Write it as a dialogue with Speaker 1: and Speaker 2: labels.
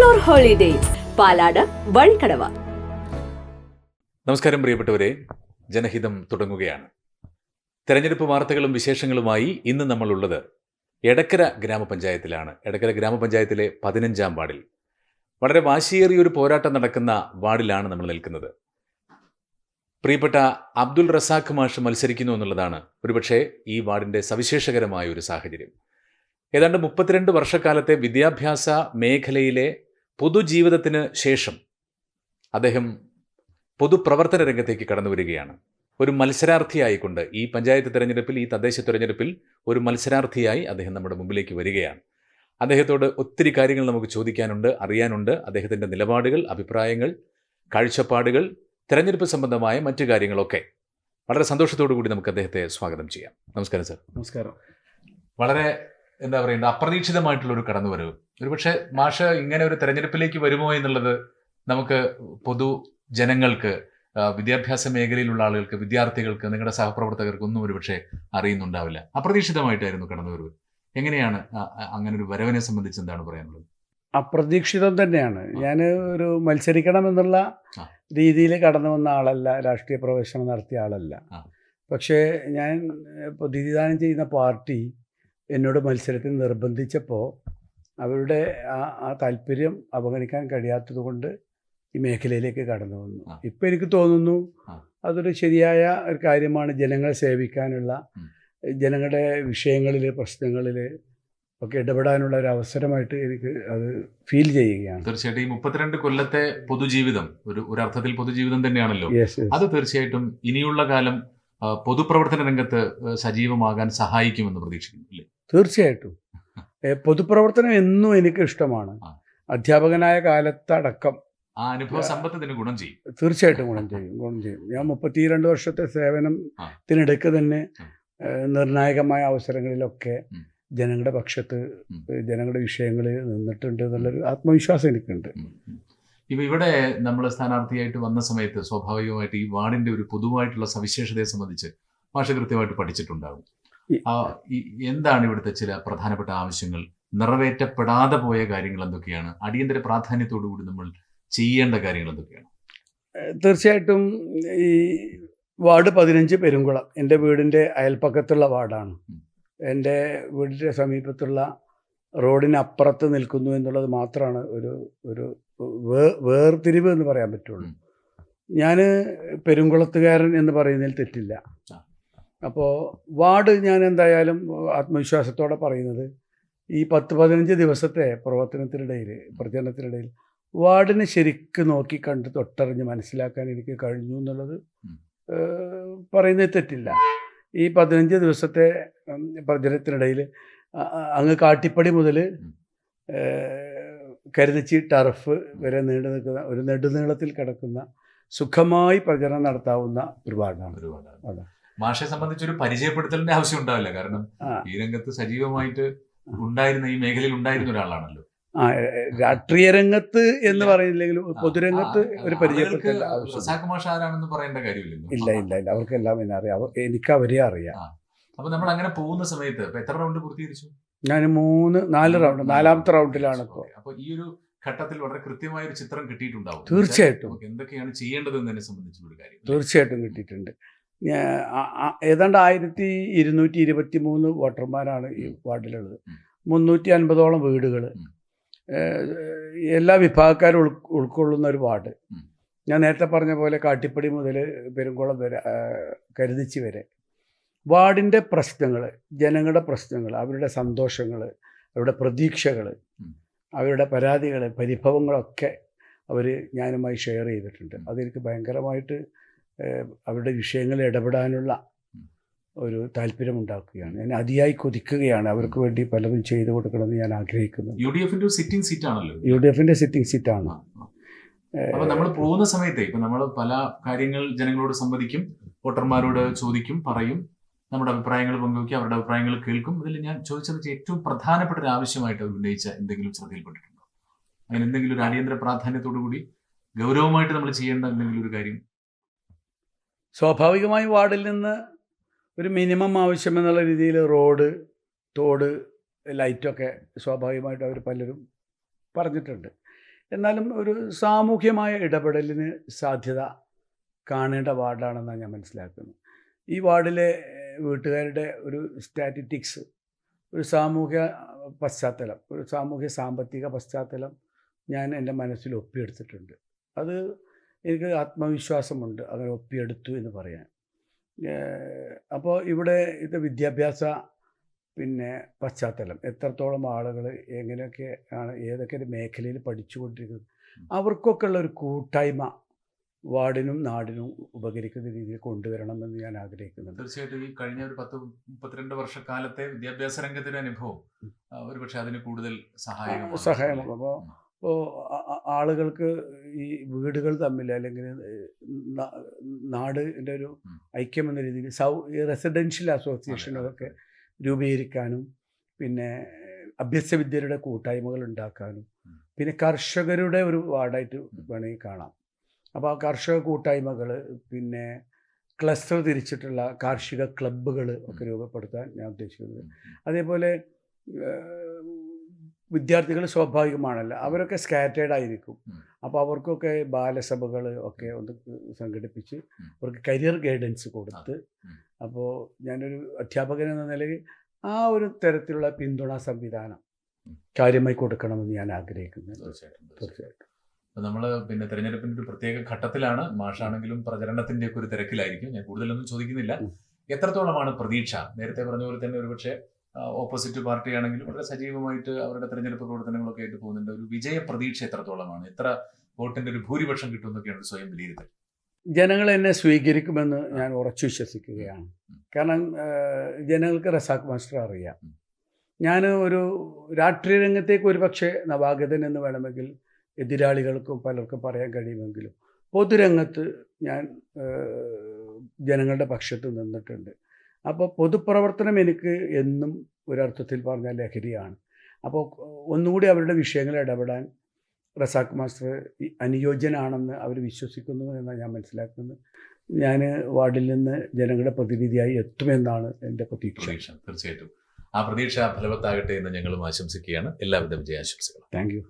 Speaker 1: Explore holidays പാലാട് Vazhikkadavu.
Speaker 2: നമസ്കാരം പ്രിയപ്പെട്ടവരെ. ജനഹിതം തുടങ്ങുകയാണ്. തെരഞ്ഞെടുപ്പ് വാർത്തകളും വിശേഷങ്ങളുമായി ഇന്ന് നമ്മളുള്ളത് എടക്കര ഗ്രാമപഞ്ചായത്തിലാണ്. എടക്കര ഗ്രാമപഞ്ചായത്തിലെ പതിനഞ്ചാം വാർഡിൽ. വളരെ വാശിയേറിയ ഒരു പോരാട്ടം നടക്കുന്ന വാർഡിലാണ് നമ്മൾ നിൽക്കുന്നത്. പ്രിയപ്പെട്ട അബ്ദുൾ റസാഖ് മാഷ് മത്സരിക്കുന്നു എന്നുള്ളതാണ് ഒരുപക്ഷെ ഈ വാർഡിന്റെ സവിശേഷകരമായ ഒരു സാഹചര്യം. ഏതാണ്ട് മുപ്പത്തിരണ്ട് വർഷക്കാലത്തെ വിദ്യാഭ്യാസ മേഖലയിലെ പൊതുജീവിതത്തിന് ശേഷം അദ്ദേഹം പൊതുപ്രവർത്തന രംഗത്തേക്ക് കടന്നു വരികയാണ്. ഒരു മത്സരാർത്ഥിയായിക്കൊണ്ട് ഈ പഞ്ചായത്ത് തിരഞ്ഞെടുപ്പിൽ ഈ തദ്ദേശ തിരഞ്ഞെടുപ്പിൽ ഒരു മത്സരാർത്ഥിയായി അദ്ദേഹം നമ്മുടെ മുമ്പിലേക്ക് വരികയാണ്. അദ്ദേഹത്തോട് ഒത്തിരി കാര്യങ്ങൾ നമുക്ക് ചോദിക്കാനുണ്ട് അറിയാനുണ്ട്. അദ്ദേഹത്തിന്റെ നിലപാടുകൾ അഭിപ്രായങ്ങൾ കാഴ്ചപ്പാടുകൾ തെരഞ്ഞെടുപ്പ് സംബന്ധമായ മറ്റു കാര്യങ്ങളൊക്കെ വളരെ സന്തോഷത്തോടു കൂടി നമുക്ക് അദ്ദേഹത്തെ സ്വാഗതം ചെയ്യാം. നമസ്കാരം സർ.
Speaker 3: നമസ്കാരം.
Speaker 2: വളരെ എന്താ പറയുക അപ്രതീക്ഷിതമായിട്ടുള്ള ഒരു കടന്നുവരവ്. ഒരുപക്ഷെ മാഷ ഇങ്ങനെ ഒരു തെരഞ്ഞെടുപ്പിലേക്ക് വരുമോ എന്നുള്ളത് നമുക്ക് പൊതു ജനങ്ങൾക്ക് വിദ്യാഭ്യാസ മേഖലയിലുള്ള ആളുകൾക്ക് വിദ്യാർത്ഥികൾക്ക് നിങ്ങളുടെ സഹപ്രവർത്തകർക്ക് ഒന്നും ഒരുപക്ഷെ അറിയുന്നുണ്ടാവില്ല. അപ്രതീക്ഷിതമായിട്ടായിരുന്നു കടന്നുവരവ്. എങ്ങനെയാണ് അങ്ങനെ ഒരു വരവിനെ സംബന്ധിച്ച് എന്താണ് പറയാനുള്ളത്?
Speaker 3: അപ്രതീക്ഷിതം തന്നെയാണ്. ഞാൻ ഒരു മത്സരിക്കണം എന്നുള്ള. രീതിയിൽ കടന്നു വന്ന ആളല്ല രാഷ്ട്രീയ പ്രവേശനം നടത്തിയ ആളല്ല. പക്ഷേ ഞാൻ പ്രതിനിധാനം ചെയ്യുന്ന പാർട്ടി എന്നോട് മത്സരത്തിന് നിർബന്ധിച്ചപ്പോൾ അവരുടെ ആ ആ താല്പര്യം അവഗണിക്കാൻ കഴിയാത്തത് കൊണ്ട് ഈ മേഖലയിലേക്ക് കടന്നു വന്നു. ഇപ്പം എനിക്ക് തോന്നുന്നു അതൊരു ശരിയായ ഒരു കാര്യമാണ് ജനങ്ങളെ സേവിക്കാനുള്ള ജനങ്ങളുടെ വിഷയങ്ങളിൽ പ്രശ്നങ്ങളിൽ ഒക്കെ ഇടപെടാനുള്ള ഒരു അവസരമായിട്ട് എനിക്ക് അത് ഫീൽ ചെയ്യുകയാണ്.
Speaker 2: തീർച്ചയായിട്ടും ഈ മുപ്പത്തിരണ്ട് കൊല്ലത്തെ പൊതുജീവിതം ഒരു ഒരു അർത്ഥത്തിൽ പൊതുജീവിതം തന്നെയാണല്ലോ. അത് തീർച്ചയായിട്ടും ഇനിയുള്ള കാലം പൊതുപ്രവർത്തന രംഗത്ത് സജീവമാകാൻ സഹായിക്കുമെന്ന് പ്രതീക്ഷിക്കുന്നു അല്ലേ?
Speaker 3: തീർച്ചയായിട്ടും. പൊതുപ്രവർത്തനം എന്നും എനിക്ക് ഇഷ്ടമാണ് അധ്യാപകനായ കാലത്തടക്കം.
Speaker 2: ആ അനുഭവ സമ്പത്തിന് ഗുണം ചെയ്യും.
Speaker 3: തീർച്ചയായിട്ടും ഗുണം ചെയ്യും ഗുണം ചെയ്യും. ഞാൻ മുപ്പത്തിരണ്ട് വർഷത്തെ സേവനത്തിനിടയ്ക്ക് തന്നെ നിർണായകമായ അവസരങ്ങളിലൊക്കെ. ജനങ്ങളുടെ പക്ഷത്ത് ജനങ്ങളുടെ വിഷയങ്ങളിൽ നിന്നിട്ടുണ്ട് എന്നുള്ളൊരു ആത്മവിശ്വാസം എനിക്കുണ്ട്.
Speaker 2: ഇപ്പൊ ഇവിടെ നമ്മൾ സ്ഥാനാർത്ഥിയായിട്ട് വന്ന സമയത്ത് സ്വാഭാവികമായിട്ട് ഈ വാർഡിന്റെ ഒരു പൊതുവായിട്ടുള്ള സവിശേഷതയെ സംബന്ധിച്ച് ഭാഷ കൃത്യമായിട്ട് പഠിച്ചിട്ടുണ്ടാകും. എന്താണ് ഇവിടുത്തെ ചില പ്രധാനപ്പെട്ട ആവശ്യങ്ങൾ? നിറവേറ്റപ്പെടാതെ പോയ കാര്യങ്ങൾ എന്തൊക്കെയാണ്? അടിയന്തര പ്രാധാന്യത്തോടു കൂടി നമ്മൾ ചെയ്യേണ്ട കാര്യങ്ങൾ എന്തൊക്കെയാണ്?
Speaker 3: തീർച്ചയായിട്ടും ഈ വാർഡ് പതിനഞ്ച് പെരുങ്കുളം. എന്റെ വീടിന്റെ അയൽപ്പക്കത്തുള്ള വാർഡാണ്. എന്റെ വീടിന്റെ സമീപത്തുള്ള റോഡിനപ്പുറത്ത് നിൽക്കുന്നു എന്നുള്ളത് മാത്രമാണ് ഒരു ഒരു വേ വേർതിരിവ് എന്ന് പറയാൻ പറ്റുള്ളൂ. ഞാൻ പെരുങ്കുളത്തുകാരൻ എന്ന് പറയുന്നതിൽ തെറ്റില്ല. അപ്പോൾ വാർഡ് ഞാൻ എന്തായാലും ആത്മവിശ്വാസത്തോടെ പറയുന്നത് ഈ പത്ത് പതിനഞ്ച് ദിവസത്തെ പ്രവർത്തനത്തിനിടയിൽ പ്രചരണത്തിനിടയിൽ വാർഡിനെ ശരിക്ക് നോക്കി കണ്ട് തൊട്ടറിഞ്ഞ് മനസ്സിലാക്കാൻ എനിക്ക് കഴിഞ്ഞു എന്നുള്ളത് പറയുന്നത് തെറ്റില്ല ഈ പതിനഞ്ച് ദിവസത്തെ പ്രചരണത്തിനിടയിൽ അങ്ങ് കാട്ടിപ്പടി മുതൽ. കരുതച്ചി ടർഫ് വരെ നീണ്ടു നിൽക്കുന്ന ഒരു നെടുനീളത്തിൽ കിടക്കുന്ന സുഖമായി പ്രചരണം നടത്താവുന്ന ഒരു വാർഡാണ്
Speaker 2: ഒരുപാട്
Speaker 3: അതെ.
Speaker 2: മാഷെ സംബന്ധിച്ച് ഒരു പരിചയപ്പെടുത്തലിന്റെ ആവശ്യം ഉണ്ടാവില്ല കാരണം ഈ രംഗത്ത് സജീവമായിട്ട് ഉണ്ടായിരുന്ന ഈ മേഖലയിൽ ഉണ്ടായിരുന്ന ഒരാളാണല്ലോ.
Speaker 3: ആ രാഷ്ട്രീയ രംഗത്ത് എന്ന് പറയുന്നില്ലെങ്കിലും പൊതുരംഗത്ത് ഒരു പരിചയപ്പെടുത്തലാണെന്ന് ആവശ്യം
Speaker 2: പറയേണ്ട കാര്യമില്ലല്ലോ.
Speaker 3: ഇല്ല ഇല്ല ഇല്ല. അവർക്കെല്ലാം എന്നെ അറിയാം. അവർ എനിക്ക് അവരെ അറിയാം.
Speaker 2: അപ്പൊ നമ്മൾ അങ്ങനെ പോകുന്ന സമയത്ത് എത്ര റൗണ്ട് പൂർത്തീകരിച്ചു?
Speaker 3: ഞാൻ മൂന്ന് നാല് റൗണ്ട് നാലാമത്തെ റൗണ്ടിലാണ് ഇപ്പോൾ.
Speaker 2: അപ്പൊ ഈ ഒരു ഘട്ടത്തിൽ വളരെ കൃത്യമായ ഒരു ചിത്രം കിട്ടിയിട്ടുണ്ടാവും.
Speaker 3: തീർച്ചയായിട്ടും.
Speaker 2: എന്തൊക്കെയാണ് ചെയ്യേണ്ടത് എന്നതിനെ സംബന്ധിച്ചുള്ള കാര്യം.
Speaker 3: തീർച്ചയായിട്ടും കിട്ടിയിട്ടുണ്ട്. ഏതാണ്ട് ആയിരത്തി ഇരുന്നൂറ്റി ഇരുപത്തി മൂന്ന് വോട്ടർമാരാണ് ഈ വാർഡിലുള്ളത്. മുന്നൂറ്റി അൻപതോളം വീടുകൾ. എല്ലാ വിഭാഗക്കാരും ഉൾ ഉൾക്കൊള്ളുന്ന ഒരു വാർഡ്. ഞാൻ നേരത്തെ പറഞ്ഞ പോലെ കാട്ടിപ്പടി മുതൽ പെരുങ്കുളം വരെ കരുതിച്ച് വരെ വാർഡിന്റെ പ്രശ്നങ്ങൾ ജനങ്ങളുടെ പ്രശ്നങ്ങൾ അവരുടെ സന്തോഷങ്ങൾ അവരുടെ പ്രതീക്ഷകൾ. അവരുടെ പരാതികൾ പരിഭവങ്ങളൊക്കെ അവർ ഞാനുമായി ഷെയർ ചെയ്തിട്ടുണ്ട് അതെനിക്ക് ഭയങ്കരമായിട്ട് അവരുടെ വിഷയങ്ങളിൽ ഇടപെടാനുള്ള
Speaker 2: ഒരു
Speaker 3: ഒരു താല്പര്യമുണ്ടാക്കുകയാണ്. ഞാൻ അതിയായി കൊതിക്കുകയാണ്. അവർക്ക് വേണ്ടി പലതും ചെയ്തു കൊടുക്കണമെന്ന് ഞാൻ ആഗ്രഹിക്കുന്നു.
Speaker 2: യു ഡി എഫിന്റെ സിറ്റിംഗ് സീറ്റ് ആണല്ലോ
Speaker 3: യു ഡി എഫിന്റെ സിറ്റിംഗ് സീറ്റ് ആണ്.
Speaker 2: അപ്പൊ നമ്മൾ പോകുന്ന സമയത്തെ ഇപ്പൊ നമ്മൾ പല കാര്യങ്ങൾ ജനങ്ങളോട് സംവദിക്കും വോട്ടർമാരോട് ചോദിക്കും പറയും നമ്മുടെ അഭിപ്രായങ്ങൾ പങ്കുവയ്ക്കും അവരുടെ അഭിപ്രായങ്ങൾ കേൾക്കും. ഇതിൽ ഞാൻ ചോദിച്ചത് ഏറ്റവും പ്രധാനപ്പെട്ട ഒരു ആവശ്യമായിട്ട് അവർ ഉന്നയിച്ച എന്തെങ്കിലും ശ്രദ്ധയിൽപ്പെട്ടിട്ടുണ്ടോ? അങ്ങനെ എന്തെങ്കിലും ഒരു അടിയന്തര പ്രാധാന്യത്തോടു കൂടി ഗൗരവമായിട്ട് നമ്മൾ ചെയ്യേണ്ട എന്തെങ്കിലും ഒരു കാര്യം
Speaker 3: സ്വാഭാവികമായും വാർഡിൽ നിന്ന് ഒരു മിനിമം ആവശ്യമെന്നുള്ള രീതിയിൽ റോഡ് തോട് ലൈറ്റൊക്കെ സ്വാഭാവികമായിട്ട് അവർ പലരും പറഞ്ഞിട്ടുണ്ട്. എന്നാലും ഒരു സാമൂഹ്യമായ ഇടപെടലിന് സാധ്യത കാണേണ്ട വാർഡാണെന്നാണ് ഞാൻ മനസ്സിലാക്കുന്നത്. ഈ വാർഡിലെ വീട്ടുകാരുടെ ഒരു സ്റ്റാറ്റിറ്റിക്സ് ഒരു സാമൂഹ്യ പശ്ചാത്തലം ഒരു സാമൂഹ്യ സാമ്പത്തിക പശ്ചാത്തലം ഞാൻ എന്റെ മനസ്സിൽ ഒപ്പിയെടുത്തിട്ടുണ്ട്. അത് എനിക്ക് ആത്മവിശ്വാസമുണ്ട് അങ്ങനെ ഒപ്പിയെടുത്തു എന്ന് പറയാൻ. അപ്പോൾ ഇവിടെ ഇത് വിദ്യാഭ്യാസ പിന്നെ പശ്ചാത്തലം. എത്രത്തോളം ആളുകൾ എങ്ങനെയൊക്കെ ആണ് ഏതൊക്കെ ഒരു മേഖലയിൽ പഠിച്ചുകൊണ്ടിരിക്കുന്നത്. അവർക്കൊക്കെ ഉള്ള ഒരു കൂട്ടായ്മ വാർഡിനും നാടിനും ഉപകരിക്കുന്ന രീതിയിൽ കൊണ്ടുവരണമെന്ന് ഞാൻ ആഗ്രഹിക്കുന്നുണ്ട്.
Speaker 2: തീർച്ചയായിട്ടും ഈ കഴിഞ്ഞ ഒരു പത്ത് മുപ്പത്തിരണ്ട് വർഷക്കാലത്തെ വിദ്യാഭ്യാസ രംഗത്തിന്റെ അനുഭവം ഒരു ഒരുപക്ഷെ അതിന് കൂടുതൽ സഹായം
Speaker 3: സഹായമാകും അപ്പോൾ ഇപ്പോൾ ആളുകൾക്ക് ഈ വീടുകൾ തമ്മിൽ അല്ലെങ്കിൽ നാടിന്റെ ഒരു ഐക്യം എന്ന രീതിയിൽ സൗ ഈ റെസിഡൻഷ്യൽ അസോസിയേഷനുകളൊക്കെ രൂപീകരിക്കാനും പിന്നെ അഭ്യസ്തവിദ്യരുടെ കൂട്ടായ്മകൾ ഉണ്ടാക്കാനും പിന്നെ കർഷകരുടെ ഒരു വാർഡായിട്ട് വേണമെങ്കിൽ കാണാം. അപ്പോൾ ആ കർഷക കൂട്ടായ്മകൾ പിന്നെ ക്ലസ്റ്റർ തിരിച്ചിട്ടുള്ള കാർഷിക ക്ലബ്ബുകൾ ഒക്കെ രൂപപ്പെടുത്താൻ ഞാൻ ഉദ്ദേശിക്കുന്നത്. അതേപോലെ വിദ്യാർത്ഥികൾ സ്വാഭാവികമാണല്ലോ. അവരൊക്കെ സ്കാറ്റേഡ് ആയിരിക്കും. അപ്പോൾ അവർക്കൊക്കെ ബാലസഭകൾ ഒക്കെ ഒന്ന് സംഘടിപ്പിച്ച് അവർക്ക് കരിയർ ഗൈഡൻസ് കൊടുത്ത്. അപ്പോൾ ഞാനൊരു അധ്യാപകൻ എന്ന നിലയിൽ ആ ഒരു തരത്തിലുള്ള പിന്തുണ സംവിധാനം. കാര്യമായി കൊടുക്കണമെന്ന് ഞാൻ ആഗ്രഹിക്കുന്നു.
Speaker 2: തീർച്ചയായിട്ടും നമ്മൾ
Speaker 3: തീർച്ചയായിട്ടും.
Speaker 2: പിന്നെ തെരഞ്ഞെടുപ്പിന്റെ ഒരു പ്രത്യേക ഘട്ടത്തിലാണ് മാഷാണെങ്കിലും പ്രചരണത്തിന്റെ ഒക്കെ ഒരു തിരക്കിലായിരിക്കും. ഞാൻ കൂടുതലൊന്നും ചോദിക്കുന്നില്ല. എത്രത്തോളമാണ് പ്രതീക്ഷ? നേരത്തെ പറഞ്ഞ പോലെ തന്നെ ഒരുപക്ഷെ ഓപ്പോസിറ്റ് പാർട്ടി ആണെങ്കിലും വളരെ സജീവമായിട്ട് അവരുടെ തെരഞ്ഞെടുപ്പ് പ്രവർത്തനങ്ങളൊക്കെ ആയിട്ട് പോകുന്നുണ്ട്. ഒരു വിജയ പ്രതീക്ഷ എത്രത്തോളമാണ്? എത്ര വോട്ടിന്റെ ഒരു ഭൂരിപക്ഷം കിട്ടുമെന്നൊക്കെയാണ് സ്വയം വിലയിരുത്തൽ.
Speaker 3: ജനങ്ങൾ എന്നെ സ്വീകരിക്കുമെന്ന് ഞാൻ ഉറച്ചു വിശ്വസിക്കുകയാണ്. കാരണം ജനങ്ങൾക്ക് റസാഖ് മാസ്റ്റർ അറിയാം. ഞാൻ ഒരു രാഷ്ട്രീയ രംഗത്തേക്ക് ഒരു പക്ഷേ നവാഗതൻ എന്ന് വേണമെങ്കിൽ എതിരാളികൾക്കും പലർക്കും പറയാൻ കഴിയുമെങ്കിലും പൊതുരംഗത്ത് ഞാൻ ജനങ്ങളുടെ പക്ഷത്ത് നിന്നിട്ടുണ്ട്. അപ്പോൾ പൊതുപ്രവർത്തനം എനിക്ക് എന്നും ഒരർത്ഥത്തിൽ പറഞ്ഞാൽ ലഹരിയാണ്. അപ്പോൾ ഒന്നുകൂടി അവരുടെ വിഷയങ്ങളിൽ ഇടപെടാൻ റസാഖ് മാസ്റ്റർ അനുയോജ്യനാണെന്ന് അവർ വിശ്വസിക്കുന്നു എന്നാണ് ഞാൻ മനസ്സിലാക്കുന്നത്. ഞാൻ വാർഡിൽ നിന്ന് ജനങ്ങളുടെ പ്രതിനിധിയായി എത്തുമെന്നാണ് എന്റെ പ്രതീക്ഷ.
Speaker 2: പ്രതീക്ഷ. തീർച്ചയായിട്ടും. ആ പ്രതീക്ഷ ഫലവത്താകട്ടെ എന്ന് ഞങ്ങളും ആശംസിക്കുകയാണ്. എല്ലാവിധ വിജയാശംസകളും.
Speaker 3: Thank you.